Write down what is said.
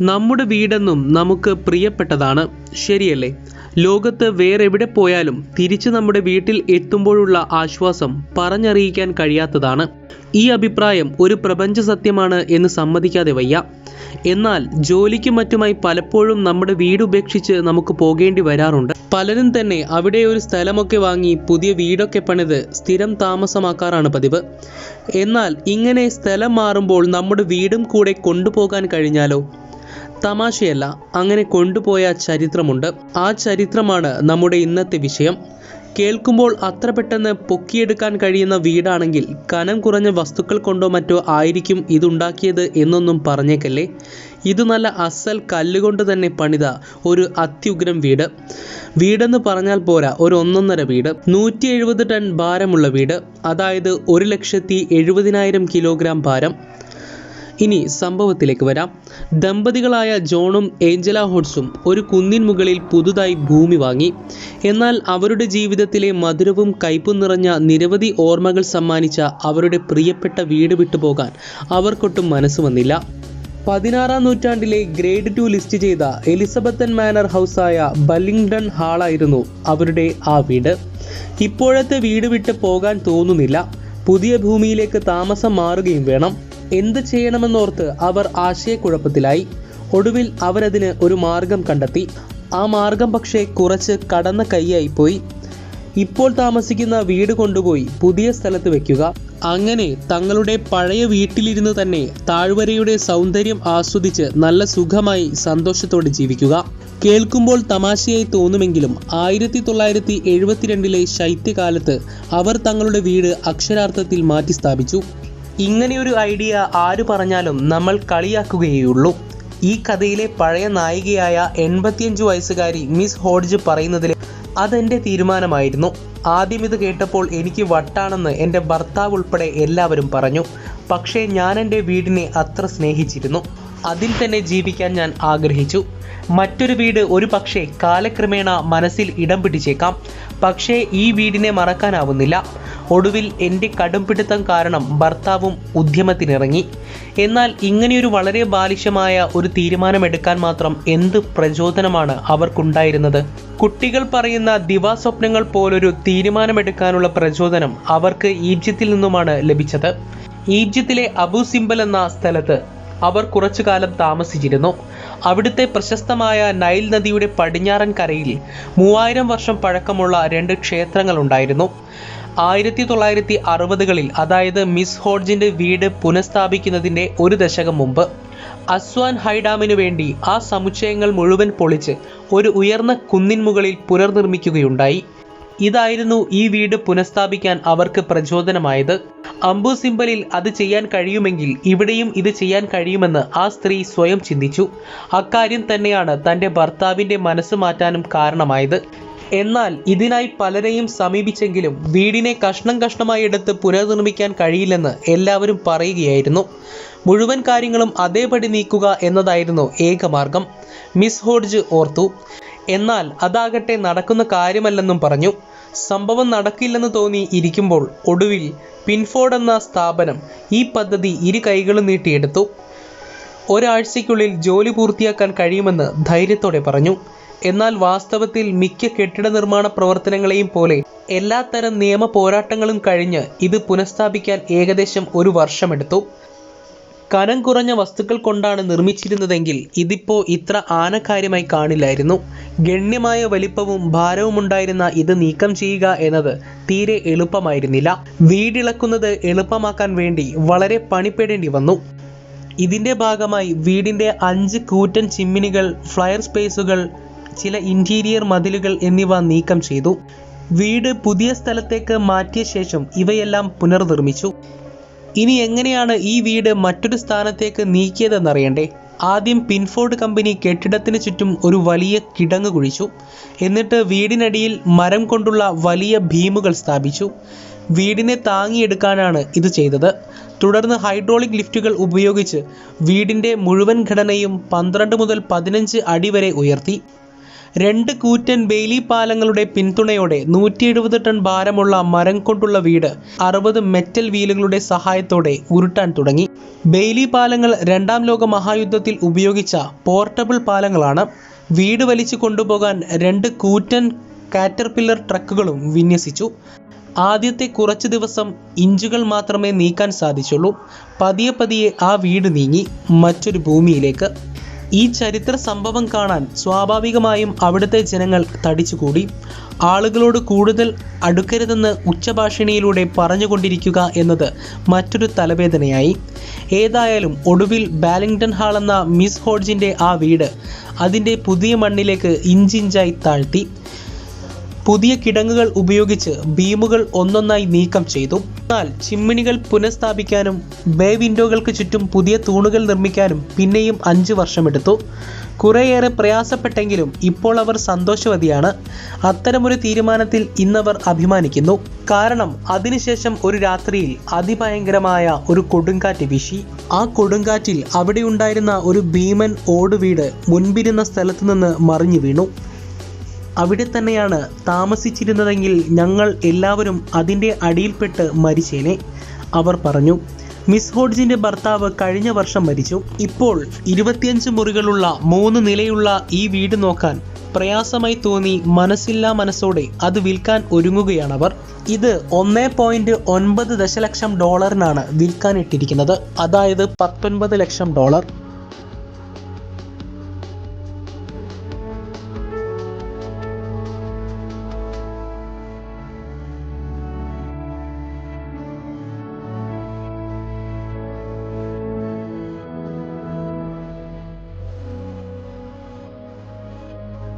നമ്മുടെ വീടെന്നും നമുക്ക് പ്രിയപ്പെട്ടതാണ്. ശരിയല്ലേ? ലോകത്ത് വേറെവിടെ പോയാലും തിരിച്ച് നമ്മുടെ വീട്ടിൽ എത്തുമ്പോഴുള്ള ആശ്വാസം പറഞ്ഞറിയിക്കാൻ കഴിയാത്തതാണ്. ഈ അഭിപ്രായം ഒരു പ്രപഞ്ച സത്യമാണ് എന്ന് സമ്മതിക്കാതെ വയ്യ. എന്നാൽ ജോലിക്കും മറ്റുമായി പലപ്പോഴും നമ്മുടെ വീട് ഉപേക്ഷിച്ച് നമുക്ക് പോകേണ്ടി വരാറുണ്ട്. പലരും തന്നെ അവിടെ ഒരു സ്ഥലമൊക്കെ വാങ്ങി പുതിയ വീടൊക്കെ പണിത് സ്ഥിരം താമസമാക്കാറാണ് പതിവ്. എന്നാൽ ഇങ്ങനെ സ്ഥലം മാറുമ്പോൾ നമ്മുടെ വീടും കൂടെ കൊണ്ടുപോകാൻ കഴിഞ്ഞാലോ? തമാശയല്ല അങ്ങനെ കൊണ്ടുപോയ ചരിത്രമുണ്ട്. ആ ചരിത്രമാണ് നമ്മുടെ ഇന്നത്തെ വിഷയം. കേൾക്കുമ്പോൾ അത്ര പെട്ടെന്ന് പൊക്കിയെടുക്കാൻ കഴിയുന്ന വീടാണെങ്കിൽ കനം കുറഞ്ഞ വസ്തുക്കൾ കൊണ്ടോ മറ്റോ ആയിരിക്കും ഇതുണ്ടാക്കിയത് എന്നൊന്നും പറഞ്ഞേക്കല്ലേ? ഇത് നല്ല അസൽ കല്ലുകൊണ്ട് തന്നെ പണിത ഒരു അത്യുഗ്രം വീട്. വീടെന്ന് പറഞ്ഞാൽ പോരാ ഒരു ഒന്നൊന്നര വീട്. നൂറ്റി എഴുപത് ടൺ ഭാരമുള്ള വീട്. അതായത് ഒരു ലക്ഷത്തി എഴുപതിനായിരം കിലോഗ്രാം ഭാരം. ഇനി സംഭവത്തിലേക്ക് വരാം. ദമ്പതികളായ ജോണും ഏഞ്ചല ഹോഡ്സും ഒരു കുന്നിൻ മുകളിൽ പുതുതായി ഭൂമി വാങ്ങി. എന്നാൽ അവരുടെ ജീവിതത്തിലെ മധുരവും കയ്പും നിറഞ്ഞ നിരവധി ഓർമ്മകൾ സമ്മാനിച്ച അവരുടെ പ്രിയപ്പെട്ട വീട് വിട്ടുപോകാൻ അവർക്കൊട്ടും മനസ്സ് വന്നില്ല. പതിനാറാം നൂറ്റാണ്ടിലെ ഗ്രേഡ് ടു ലിസ്റ്റ് ചെയ്ത എലിസബത്തൻ മാനർ ഹൗസായ ബല്ലിംഗ്ടൺ ഹാളായിരുന്നു അവരുടെ ആ വീട്. ഇപ്പോഴത്തെ വീട് വിട്ട് പോകാൻ തോന്നുന്നില്ല. പുതിയ ഭൂമിയിലേക്ക് താമസം മാറുകയും വേണം. എന്ത് ചെയ്യണമെന്നോർത്ത് അവർ ആശയക്കുഴപ്പത്തിലായി. ഒടുവിൽ അവരതിന് ഒരു മാർഗം കണ്ടെത്തി. ആ മാർഗം പക്ഷേ കുറച്ച് കടന്ന കൈയായിപ്പോയി ഇപ്പോൾ താമസിക്കുന്ന വീട് കൊണ്ടുപോയി പുതിയ സ്ഥലത്ത് വെക്കുക. അങ്ങനെ തങ്ങളുടെ പഴയ വീട്ടിലിരുന്ന് തന്നെ താഴ്വരയുടെ സൗന്ദര്യം ആസ്വദിച്ച് നല്ല സുഖമായി സന്തോഷത്തോടെ ജീവിക്കുക. കേൾക്കുമ്പോൾ തമാശയായി തോന്നുമെങ്കിലും ആയിരത്തി തൊള്ളായിരത്തി എഴുപത്തിരണ്ടിലെ ശൈത്യകാലത്ത് അവർ തങ്ങളുടെ വീട് അക്ഷരാർത്ഥത്തിൽ മാറ്റി സ്ഥാപിച്ചു ഇങ്ങനെയൊരു ഐഡിയ ആര് പറഞ്ഞാലും നമ്മൾ കളിയാക്കുകയുള്ളൂ ഈ കഥയിലെ പഴയ നായികയായ എൺപത്തിയഞ്ച് വയസ്സുകാരി മിസ് ഹോഡ്ജ് പറയുന്നതിൽ അതെന്റെ തീരുമാനമായിരുന്നു. ആദ്യം ഇത് കേട്ടപ്പോൾ എനിക്ക് വട്ടാണെന്ന് എന്റെ ഭർത്താവ് ഉൾപ്പെടെ എല്ലാവരും പറഞ്ഞു. പക്ഷേ ഞാൻ എന്റെ വീടിനെ അത്ര സ്നേഹിച്ചിരുന്നു. അതിൽ തന്നെ ജീവിക്കാൻ ഞാൻ ആഗ്രഹിച്ചു. മറ്റൊരു വീട് ഒരു പക്ഷേ കാലക്രമേണ മനസ്സിൽ ഇടം പിടിച്ചേക്കാം. പക്ഷേ ഈ വീടിനെ മറക്കാനാവുന്നില്ല. ഒടുവിൽ എന്റെ കടുംപിടുത്തം കാരണം ഭർത്താവും ഉദ്യമത്തിനിറങ്ങി. എന്നാൽ ഇങ്ങനെയൊരു വളരെ ബാലിശമായ ഒരു തീരുമാനമെടുക്കാൻ മാത്രം എന്ത് പ്രചോദനമാണ് അവർക്കുണ്ടായിരുന്നത്? കുട്ടികൾ പറയുന്ന ദിവാസ്വപ്നങ്ങൾ പോലൊരു തീരുമാനമെടുക്കാനുള്ള പ്രചോദനം അവർക്ക് ഈജിപ്തിൽ നിന്നുമാണ് ലഭിച്ചത്. ഈജിപ്തിലെ അബു സിംബൽ എന്ന സ്ഥലത്ത് അവർ കുറച്ചു കാലം താമസിച്ചിരുന്നു. അവിടുത്തെ പ്രശസ്തമായ നൈൽ നദിയുടെ പടിഞ്ഞാറൻ കരയിൽ മൂവായിരം വർഷം പഴക്കമുള്ള രണ്ട് ക്ഷേത്രങ്ങൾ ഉണ്ടായിരുന്നു. ആയിരത്തി തൊള്ളായിരത്തി അറുപതുകളിൽ അതായത് മിസ് ഹോഡ്ജിന്റെ വീട് പുനഃസ്ഥാപിക്കുന്നതിന്റെ ഒരു ദശകം മുമ്പ് അസ്വാൻ ഹൈഡാമിനു വേണ്ടി ആ സമുച്ചയങ്ങൾ മുഴുവൻ പൊളിച്ച് ഒരു ഉയർന്ന കുന്നിൻ മുകളിൽ പുനർനിർമ്മിക്കുകയുണ്ടായി. ഇതായിരുന്നു ഈ വീട് പുനഃസ്ഥാപിക്കാൻ അവർക്ക് പ്രചോദനമായത്. അംബു സിംബലിൽ അത് ചെയ്യാൻ കഴിയുമെങ്കിൽ ഇവിടെയും ഇത് ചെയ്യാൻ കഴിയുമെന്ന് ആ സ്ത്രീ സ്വയം ചിന്തിച്ചു. അക്കാര്യം തന്നെയാണ് തന്റെ ഭർത്താവിന്റെ മനസ്സ് മാറ്റാനും കാരണമായത്. എന്നാൽ ഇതിനായി പലരെയും സമീപിച്ചെങ്കിലും വീടിനെ കഷ്ണം കഷ്ണമായി എടുത്ത് പുനർനിർമ്മിക്കാൻ കഴിയില്ലെന്ന് എല്ലാവരും പറയുകയായിരുന്നു. മുഴുവൻ കാര്യങ്ങളും അതേപടി നീക്കുക എന്നതായിരുന്നു ഏകമാർഗം മിസ് ഹോഡ്ജ് ഓർത്തു. എന്നാൽ അതാകട്ടെ നടക്കുന്ന കാര്യമല്ലെന്നും പറഞ്ഞു. സംഭവം നടക്കില്ലെന്ന് തോന്നി ഇരിക്കുമ്പോൾ ഒടുവിൽ പിൻഫോർഡ് എന്ന സ്ഥാപനം ഈ പദ്ധതി ഇരു കൈകളും നീട്ടിയെടുത്തു. ഒരാഴ്ചയ്ക്കുള്ളിൽ ജോലി പൂർത്തിയാക്കാൻ കഴിയുമെന്ന് ധൈര്യത്തോടെ പറഞ്ഞു. എന്നാൽ വാസ്തവത്തിൽ മിക്ക കെട്ടിട നിർമ്മാണ പ്രവർത്തനങ്ങളെയും പോലെ എല്ലാത്തരം നിയമ പോരാട്ടങ്ങളും കഴിഞ്ഞ് ഇത് പുനഃസ്ഥാപിക്കാൻ ഏകദേശം ഒരു വർഷമെടുത്തു. കനം കുറഞ്ഞ വസ്തുക്കൾ കൊണ്ടാണ് നിർമ്മിച്ചിരുന്നതെങ്കിൽ ഇതിപ്പോൾ ഇത്ര ആനക്കാര്യമായി കാണില്ലായിരുന്നു. ഗണ്യമായ വലിപ്പവും ഭാരവും ഉണ്ടായിരുന്ന ഇത് നീക്കം ചെയ്യുക എന്നത് തീരെ എളുപ്പമായിരുന്നില്ല. വീടിളക്കുന്നത് എളുപ്പമാക്കാൻ വേണ്ടി വളരെ പണിപ്പെടേണ്ടി വന്നു. ഇതിന്റെ ഭാഗമായി വീടിന്റെ അഞ്ച് കൂറ്റൻ ചിമ്മിനികൾ ഫ്ലയർ സ്പേസുകൾ ചില ഇന്റീരിയർ മതിലുകൾ എന്നിവ നീക്കം ചെയ്തു. വീട് പുതിയ സ്ഥലത്തേക്ക് മാറ്റിയ ശേഷം ഇവയെല്ലാം പുനർനിർമ്മിച്ചു. ഇനി എങ്ങനെയാണ് ഈ വീട് മറ്റൊരു സ്ഥാനത്തേക്ക് നീക്കിയതെന്നറിയണ്ടേ? ആദ്യം പിൻഫോർഡ് കമ്പനി കെട്ടിടത്തിന് ചുറ്റും ഒരു വലിയ കിടങ്ങ് കുഴിച്ചു. എന്നിട്ട് വീടിനടിയിൽ മരം കൊണ്ടുള്ള വലിയ ഭീമുകൾ സ്ഥാപിച്ചു. വീടിനെ താങ്ങിയെടുക്കാനാണ് ഇത് ചെയ്തത്. തുടർന്ന് ഹൈഡ്രോളിക് ലിഫ്റ്റുകൾ ഉപയോഗിച്ച് വീടിന്റെ മുഴുവൻ ഘടനയും പന്ത്രണ്ട് മുതൽ പതിനഞ്ച് അടി വരെ ഉയർത്തി. രണ്ട് കൂറ്റൻ ബെയിലി പാലങ്ങളുടെ പിന്തുണയോടെ നൂറ്റി എഴുപത് ടൺ ഭാരമുള്ള മരം കൊണ്ടുള്ള വീട് അറുപത് മെറ്റൽ വീലുകളുടെ സഹായത്തോടെ ഉരുട്ടാൻ തുടങ്ങി. ബെയിലി പാലങ്ങൾ രണ്ടാം ലോക മഹായുദ്ധത്തിൽ ഉപയോഗിച്ച പോർട്ടബിൾ പാലങ്ങളാണ്. വീട് വലിച്ചു കൊണ്ടുപോകാൻ രണ്ട് കൂറ്റൻ കാറ്റർപില്ലർ ട്രക്കുകളും വിന്യസിച്ചു. ആദ്യത്തെ കുറച്ച് ദിവസം ഇഞ്ചുകൾ മാത്രമേ നീക്കാൻ സാധിച്ചുള്ളൂ. പതിയെ പതിയെ ആ വീട് നീങ്ങി മറ്റൊരു ഭൂമിയിലേക്ക്. ഈ ചരിത്ര സംഭവം കാണാൻ സ്വാഭാവികമായും അവിടുത്തെ ജനങ്ങൾ തടിച്ചുകൂടി. ആളുകളോട് കൂടുതൽ അടുക്കരുതെന്ന് ഉച്ചഭാഷിണിയിലൂടെ പറഞ്ഞുകൊണ്ടിരിക്കുക എന്നത് മറ്റൊരു തലവേദനയായി. ഏതായാലും ഒടുവിൽ ബാലിംഗ്ടൺ ഹാൾ എന്ന മിസ് ഹോഡ്ജിന്റെ ആ വീട് അതിന്റെ പുതിയ മണ്ണിലേക്ക് ഇഞ്ചിഞ്ചായി താഴ്ത്തി. പുതിയ കിടങ്ങുകൾ ഉപയോഗിച്ച് ബീമുകൾ ഒന്നൊന്നായി നീക്കം ചെയ്തു. എന്നാൽ ചിമ്മിണികൾ പുനഃസ്ഥാപിക്കാനും ബേ വിൻഡോകൾക്ക് ചുറ്റും പുതിയ തൂണുകൾ നിർമ്മിക്കാനും പിന്നെയും അഞ്ച് വർഷമെടുത്തു. കുറേയേറെ പ്രയാസപ്പെട്ടെങ്കിലും ഇപ്പോൾ അവർ സന്തോഷവതിയാണ്. അത്തരമൊരു തീരുമാനത്തിൽ ഇന്നവർ അഭിമാനിക്കുന്നു. കാരണം അതിനുശേഷം ഒരു രാത്രിയിൽ അതിഭയങ്കരമായ ഒരു കൊടുങ്കാറ്റ് വീശി. ആ കൊടുങ്കാറ്റിൽ അവിടെയുണ്ടായിരുന്ന ഒരു ഭീമൻ ഓടുവീട് മുൻപിരുന്ന സ്ഥലത്തു നിന്ന് മറിഞ്ഞു വീണു അവിടെ തന്നെയാണ് താമസിച്ചിരുന്നതെങ്കിൽ ഞങ്ങൾ എല്ലാവരും അതിന്റെ അടിയിൽപ്പെട്ട് മരിച്ചേനെ. അവർ പറഞ്ഞു മിസ് ഹോഡ്ജിന്റെ ഭർത്താവ് കഴിഞ്ഞ വർഷം മരിച്ചു. ഇപ്പോൾ ഇരുപത്തിയഞ്ച് മുറികളുള്ള മൂന്ന് നിലയുള്ള ഈ വീട് നോക്കാൻ പ്രയാസമായി തോന്നി മനസ്സില്ലാ മനസ്സോടെ അത് വിൽക്കാൻ ഒരുങ്ങുകയാണവർ. ഇത് ഒന്നേ പോയിന്റ് ഒൻപത് ദശലക്ഷം ഡോളറിനാണ് വിൽക്കാനിട്ടിരിക്കുന്നത്. അതായത് പത്തൊൻപത് ലക്ഷം ഡോളർ.